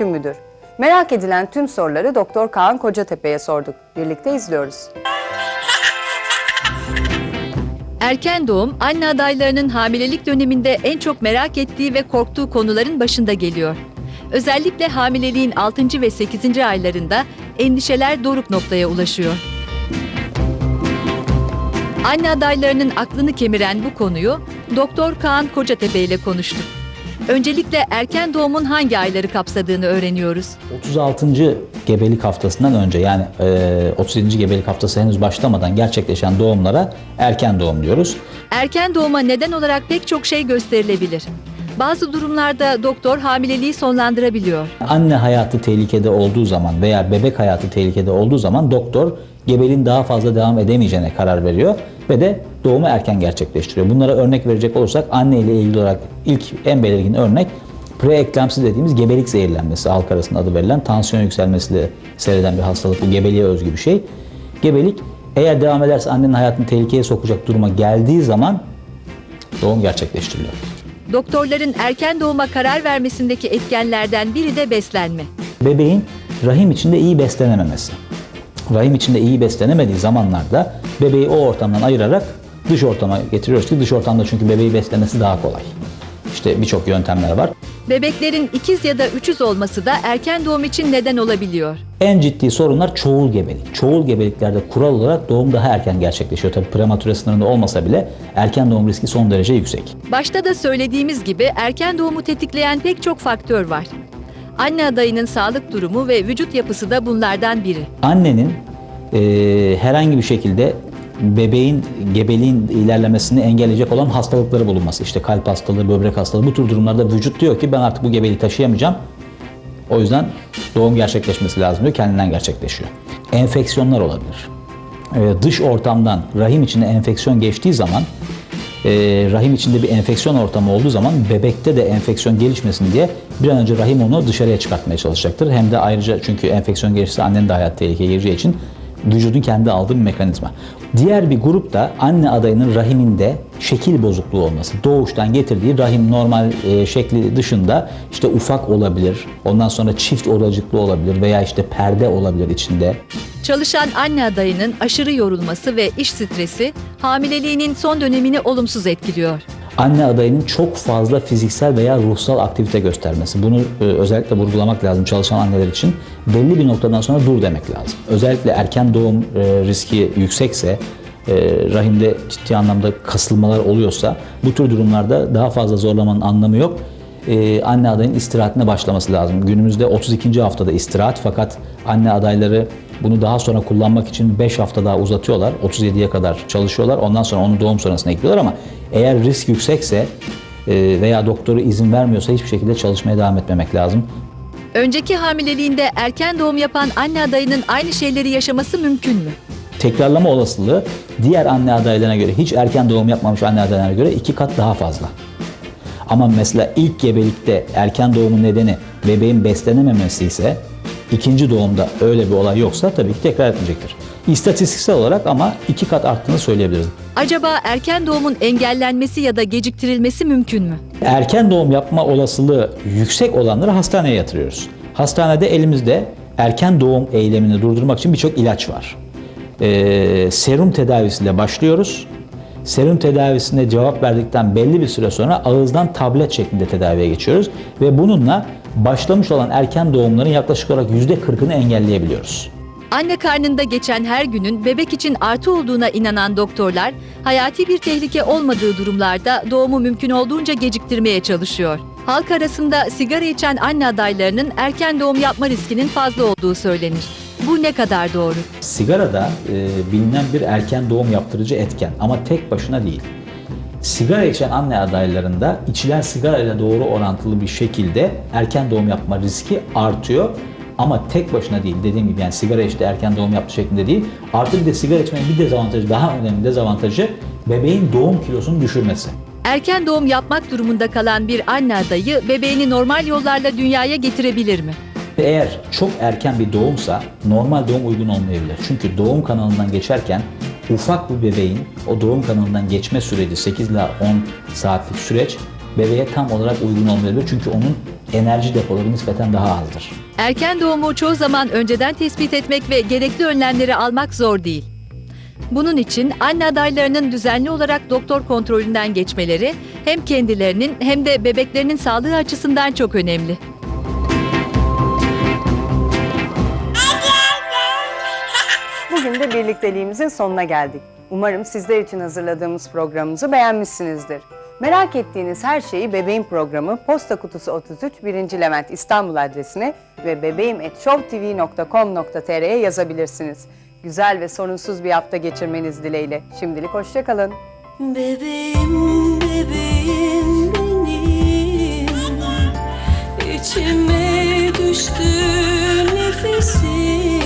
mümkün müdür? Merak edilen tüm soruları Doktor Kaan Kocatepe'ye sorduk. Birlikte izliyoruz. Erken doğum, anne adaylarının hamilelik döneminde en çok merak ettiği ve korktuğu konuların başında geliyor. Özellikle hamileliğin 6. ve 8. aylarında endişeler doruk noktaya ulaşıyor. Anne adaylarının aklını kemiren bu konuyu Doktor Kaan Kocatepe ile konuştuk. Öncelikle erken doğumun hangi ayları kapsadığını öğreniyoruz. 36. gebelik haftasından önce yani e, 37. gebelik haftası henüz başlamadan gerçekleşen doğumlara erken doğum diyoruz. Erken doğuma neden olarak pek çok şey gösterilebilir. Bazı durumlarda doktor hamileliği sonlandırabiliyor. Anne hayatı tehlikede olduğu zaman veya bebek hayatı tehlikede olduğu zaman doktor gebeliğin daha fazla devam edemeyeceğine karar veriyor ve de doğumu erken gerçekleştiriyor. Bunlara örnek verecek olursak anne ile ilgili olarak ilk en belirgin örnek preeklamsi dediğimiz gebelik zehirlenmesi halk arasında adı verilen tansiyon yükselmesiyle seyreden bir hastalık. Bu gebeliğe özgü bir şey. Gebelik eğer devam ederse annenin hayatını tehlikeye sokacak duruma geldiği zaman doğum gerçekleştiriliyor. Doktorların erken doğuma karar vermesindeki etkenlerden biri de beslenme. Bebeğin rahim içinde iyi beslenememesi. Rahim içinde iyi beslenemediği zamanlarda bebeği o ortamdan ayırarak dış ortama getiriyoruz ki dış ortamda çünkü bebeği beslemesi daha kolay. İşte birçok yöntemler var. Bebeklerin ikiz ya da üçüz olması da erken doğum için neden olabiliyor. En ciddi sorunlar çoğul gebelik. Çoğul gebeliklerde kural olarak doğum daha erken gerçekleşiyor. Tabii prematüre sınırında olmasa bile erken doğum riski son derece yüksek. Başta da söylediğimiz gibi erken doğumu tetikleyen pek çok faktör var. Anne adayının sağlık durumu ve vücut yapısı da bunlardan biri. Annenin eee, herhangi bir şekilde bebeğin gebeliğin ilerlemesini engelleyecek olan hastalıkları bulunması. İşte kalp hastalığı, böbrek hastalığı bu tür durumlarda vücut diyor ki ben artık bu gebeliği taşıyamayacağım. O yüzden doğum gerçekleşmesi lazım diyor. Kendinden gerçekleşiyor. Enfeksiyonlar olabilir. Ee, dış ortamdan rahim içine enfeksiyon geçtiği zaman e, rahim içinde bir enfeksiyon ortamı olduğu zaman bebekte de enfeksiyon gelişmesin diye bir an önce rahim onu dışarıya çıkartmaya çalışacaktır. Hem de ayrıca çünkü enfeksiyon gelirse annenin de hayat tehlikeye gireceği için vücudun kendi aldığı bir mekanizma. Diğer bir grup da anne adayının rahiminde şekil bozukluğu olması. Doğuştan getirdiği rahim normal e, şekli dışında işte ufak olabilir. Ondan sonra çift oracıklı olabilir veya işte perde olabilir içinde. Çalışan anne adayının aşırı yorulması ve iş stresi hamileliğinin son dönemini olumsuz etkiliyor. Anne adayının çok fazla fiziksel veya ruhsal aktivite göstermesi. Bunu e, özellikle vurgulamak lazım çalışan anneler için. Belli bir noktadan sonra dur demek lazım. Özellikle erken doğum e, riski yüksekse, e, rahimde ciddi anlamda kasılmalar oluyorsa bu tür durumlarda daha fazla zorlamanın anlamı yok. E, anne adayın istirahatine başlaması lazım. Günümüzde 32. haftada istirahat fakat anne adayları bunu daha sonra kullanmak için 5 hafta daha uzatıyorlar. 37'ye kadar çalışıyorlar. Ondan sonra onu doğum sonrasına ekliyorlar ama eğer risk yüksekse e, veya doktoru izin vermiyorsa hiçbir şekilde çalışmaya devam etmemek lazım. Önceki hamileliğinde erken doğum yapan anne adayının aynı şeyleri yaşaması mümkün mü? Tekrarlama olasılığı diğer anne adaylarına göre hiç erken doğum yapmamış anne adaylarına göre iki kat daha fazla. Ama mesela ilk gebelikte erken doğumun nedeni bebeğin beslenememesi ise ikinci doğumda öyle bir olay yoksa tabii ki tekrar etmeyecektir. İstatistiksel olarak ama iki kat arttığını söyleyebiliriz. Acaba erken doğumun engellenmesi ya da geciktirilmesi mümkün mü? Erken doğum yapma olasılığı yüksek olanları hastaneye yatırıyoruz. Hastanede elimizde erken doğum eylemini durdurmak için birçok ilaç var. Ee, serum tedavisiyle başlıyoruz. Serum tedavisine cevap verdikten belli bir süre sonra ağızdan tablet şeklinde tedaviye geçiyoruz. Ve bununla başlamış olan erken doğumların yaklaşık olarak %40'ını engelleyebiliyoruz. Anne karnında geçen her günün bebek için artı olduğuna inanan doktorlar, hayati bir tehlike olmadığı durumlarda doğumu mümkün olduğunca geciktirmeye çalışıyor. Halk arasında sigara içen anne adaylarının erken doğum yapma riskinin fazla olduğu söylenir. Bu ne kadar doğru? Sigara da e, bilinen bir erken doğum yaptırıcı etken ama tek başına değil. Sigara içen anne adaylarında içilen sigara ile doğru orantılı bir şekilde erken doğum yapma riski artıyor. Ama tek başına değil dediğim gibi yani sigara içti erken doğum yaptı şeklinde değil. Artı bir de sigara içmenin bir dezavantajı daha önemli dezavantajı bebeğin doğum kilosunu düşürmesi. Erken doğum yapmak durumunda kalan bir anne adayı bebeğini normal yollarla dünyaya getirebilir mi? Ve Eğer çok erken bir doğumsa normal doğum uygun olmayabilir. Çünkü doğum kanalından geçerken ufak bir bebeğin o doğum kanalından geçme süreci 8 ila 10 saatlik süreç bebeğe tam olarak uygun olmayabilir. Çünkü onun enerji depoları nispeten daha azdır. Erken doğumu çoğu zaman önceden tespit etmek ve gerekli önlemleri almak zor değil. Bunun için anne adaylarının düzenli olarak doktor kontrolünden geçmeleri hem kendilerinin hem de bebeklerinin sağlığı açısından çok önemli. Bugün de birlikteliğimizin sonuna geldik. Umarım sizler için hazırladığımız programımızı beğenmişsinizdir. Merak ettiğiniz her şeyi Bebeğim programı Posta Kutusu 33 1. Levent İstanbul adresine ve bebeğim.showtv.com.tr'ye yazabilirsiniz. Güzel ve sorunsuz bir hafta geçirmeniz dileğiyle. Şimdilik hoşçakalın. Bebeğim, bebeğim benim İçime düştü nefesim